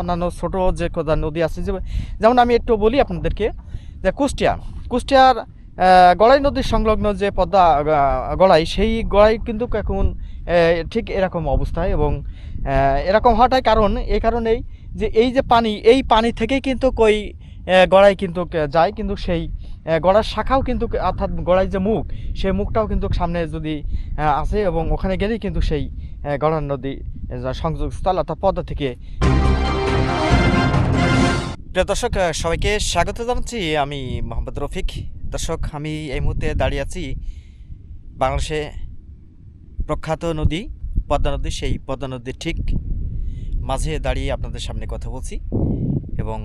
অন্যান্য ছোট যে কোদা নদী আছে যেমন আমি একটু বলি আপনাদেরকে যে কুষ্টিয়া। কুষ্টিয়ার গড়াই নদীর সংলগ্ন যে পদ্মা গড়াই সেই গড়াই কিন্তু এখন ঠিক এরকম অবস্থায় এবং এরকম হওয়াটাই কারণ। এই কারণেই যে এই যে পানি, এই পানি থেকেই কিন্তু কই গড়াই কিন্তু যায়, কিন্তু সেই গড়ার শাখাও কিন্তু অর্থাৎ গড়াই যে মুখ, সেই মুখটাও কিন্তু সামনে যদি আছে এবং ওখানে গেলেই কিন্তু সেই গড়ার নদী সংযোগস্থল অর্থাৎ পদ্মা থেকে প্রিয় দর্শক সবাইকে স্বাগত জানাচ্ছি আমি মোহাম্মদ রফিক। দর্শক, আমি এই মুহূর্তে দাঁড়িয়ে আছি বাংলাদেশে প্রখ্যাত নদী, পদ্মা নদী। সেই পদ্মা নদীর ঠিক মাঝে দাঁড়িয়ে আপনাদের সামনে কথা বলছি এবং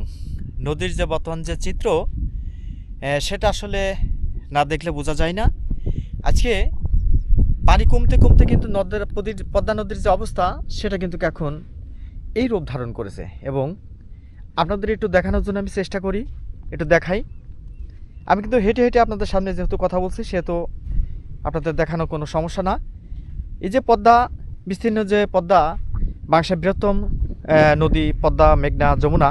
নদীর যে বর্তমান যে চিত্র সেটা আসলে না দেখলে বোঝা যায় না। আজকে পানি কমতে কমতে কিন্তু নদের পদ্মা নদীর যে অবস্থা, সেটা কিন্তু এখন এই রূপ ধারণ করেছে এবং আপনাদের একটু দেখানোর জন্য আমি চেষ্টা করি, একটু দেখাই। আমি কিন্তু হেঁটে হেঁটে আপনাদের সামনে যেহেতু কথা বলছি, সেহেতু আপনাদের দেখানো কোনো সমস্যা না। এই যে পদ্মা, বিস্তীর্ণ যে পদ্মা, বাংলাদেশের বৃহত্তম নদী পদ্মা, মেঘনা, যমুনা,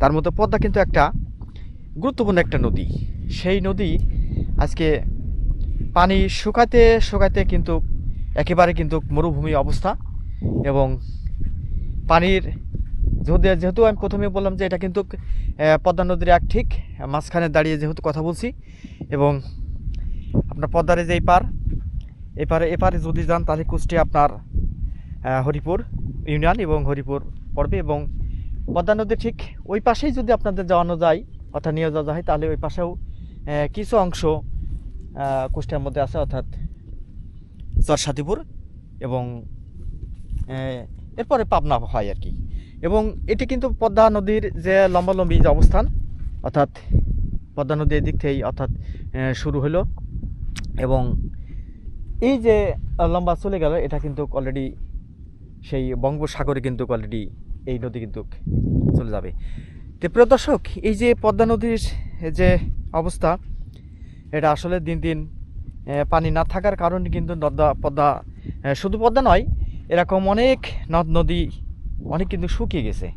তার মধ্যে পদ্মা কিন্তু একটা গুরুত্বপূর্ণ একটা নদী। সেই নদী আজকে পানি শুকাতে শুকাতে কিন্তু একেবারে কিন্তু মরুভূমি অবস্থা এবং পানির যেহেতু আমি প্রথমে বললাম যে এটা কিন্তু পদ্মা নদীর এক ঠিক মাঝখানে দাঁড়িয়ে যেহেতু কথা বলছি এবং আপনার পদ্মারে যে পার এপারে এপারে যদি যান তাহলে কুষ্টিয়া আপনার হরিপুর ইউনিয়ন এবং হরিপুর পড়বে এবং পদ্মা নদীর ঠিক ওই পাশেই যদি আপনাদের যাওয়ানো যায় অর্থাৎ নিয়ে যাওয়া যায় তাহলে ওই পাশেও কিছু অংশ কুষ্টিয়ার মধ্যে আছে অর্থাৎ চরসাতিপুর এবং এরপরে পাবনা হয় আর কি। এবং এটি কিন্তু পদ্মা নদীর যে লম্বালম্বি যে অবস্থান, অর্থাৎ পদ্মা নদীর দিক থেকেই অর্থাৎ শুরু হলো। এবং এই যে লম্বা চলে গেল, এটা কিন্তু অলরেডি সেই বঙ্গোপসাগরে কিন্তু অলরেডি এই নদী কিন্তু চলে যাবে। তো প্রিয় দর্শক, এই যে পদ্মা নদীর যে অবস্থা, এটা আসলে দিন দিন পানি না থাকার কারণে কিন্তু নদা, পদ্মা শুধু পদ্মা নয়, এরকম অনেক নদ নদী অনেক কিন্তু শুকিয়ে গেছে।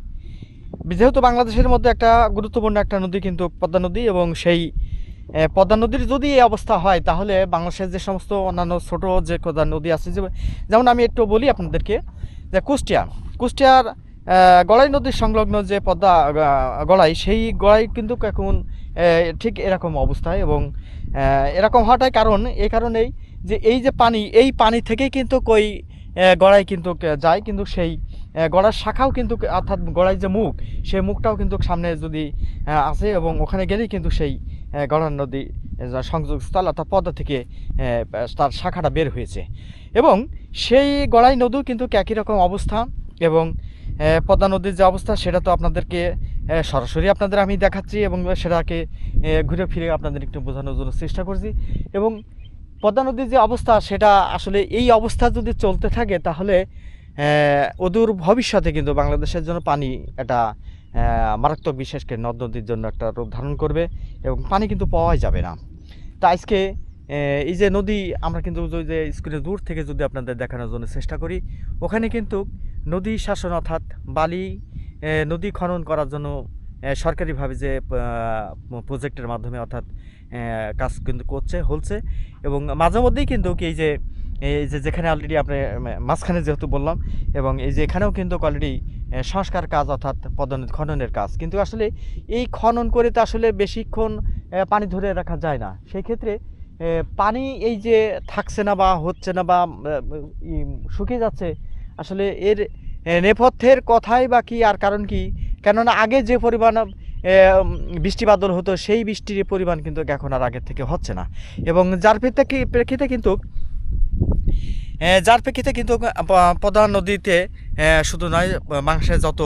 যেহেতু বাংলাদেশের মধ্যে একটা গুরুত্বপূর্ণ একটা নদী কিন্তু পদ্মা নদী এবং সেই পদ্মা নদীর যদি এই অবস্থা হয়, তাহলে বাংলাদেশের যে সমস্ত অন্যান্য ছোট যে কোদা নদী আছে, যেমন আমি একটু বলি আপনাদেরকে যে কুষ্টিয়া। কুষ্টিয়ার গড়াই নদীর সংলগ্ন যে পদ্মা গড়াই সেই গড়াই কিন্তু এখন ঠিক এরকম অবস্থায় এবং এরকম হওয়াটাই কারণ। এই কারণেই যে এই যে পানি, এই পানি থেকেই কিন্তু কই গড়াই কিন্তু যায়। কিন্তু সেই গড়ার শাখাও কিন্তু, অর্থাৎ গড়াই যে মুখ, সেই মুখটাও কিন্তু সামনে যদি আছে এবং ওখানে গেলেই কিন্তু সেই গড়ার নদী সংযোগস্থল অর্থাৎ পদ্মা থেকে তার শাখাটা বের হয়েছে। এবং সেই গড়াই নদীও কিন্তু একই রকম অবস্থা এবং পদ্মা নদীর যে অবস্থা, সেটা তো আপনাদেরকে সরাসরি আপনাদের আমি দেখাচ্ছি এবং সেটাকে ঘুরে ফিরে আপনাদের একটু বোঝানোর জন্য চেষ্টা করছি। এবং পদ্মা নদীর যে অবস্থা, সেটা আসলে এই অবস্থা যদি চলতে থাকে, তাহলে অদূর ভবিষ্যতে কিন্তু বাংলাদেশের জন্য পানি আহ, মারাত্মক বিশেষ করে নদ নদীর জন্য একটা রূপ ধারণ করবে এবং পানি কিন্তু পাওয়াই যাবে না। তা আজকে এই যে নদী আমরা কিন্তু যে স্কুলে দূর থেকে যদি আপনাদের দেখানোর জন্য চেষ্টা করি ওখানে কিন্তু নদী শাসন অর্থাৎ বালি নদী খনন করার জন্য সরকারিভাবে যে প্রজেক্টের মাধ্যমে অর্থাৎ কাজ কিন্তু করছে হলছে এবং মাঝে মধ্যেই কিন্তু এই যে এই যে যেখানে অলরেডি আপনি মাঝখানে যেহেতু বললাম, এবং এই যে এখানেও কিন্তু অলরেডি সংস্কার কাজ অর্থাৎ পদোন্নতি, খননের কাজ। কিন্তু আসলে এই খনন করে তো আসলে বেশিক্ষণ পানি ধরে রাখা যায় না। সেই ক্ষেত্রে পানি এই যে থাকছে না বা হচ্ছে না বা শুকিয়ে যাচ্ছে, আসলে এর নেপথ্যের কথাই বা কি, আর কারণ কি? কেননা আগে যে পরিমাণ বৃষ্টি বাদল হতো, সেই বৃষ্টির পরিমাণ কিন্তু এখন আর আগের থেকে হচ্ছে না। এবং যার প্রেক্ষিতে কিন্তু যার প্রেক্ষিতে কিন্তু পদ্মা নদীতে শুধু নয় বাংলাদেশে যত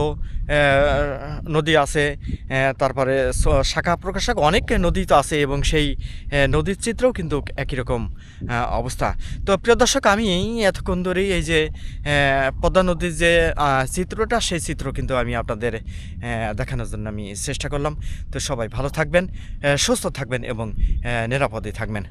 নদী আছে তারপরে শাখা প্রকাশক অনেক নদী তো আছে এবং সেই নদীর চিত্রও কিন্তু একই রকম অবস্থা। তো প্রিয় দর্শক, আমি এতক্ষণ ধরেই এই যে পদ্মা নদীর যে চিত্রটা, সেই চিত্র কিন্তু আমি আপনাদের দেখানোর জন্য আমি চেষ্টা করলাম। তো সবাই ভালো থাকবেন সুস্থ থাকবেন এবং নিরাপদে থাকবেন।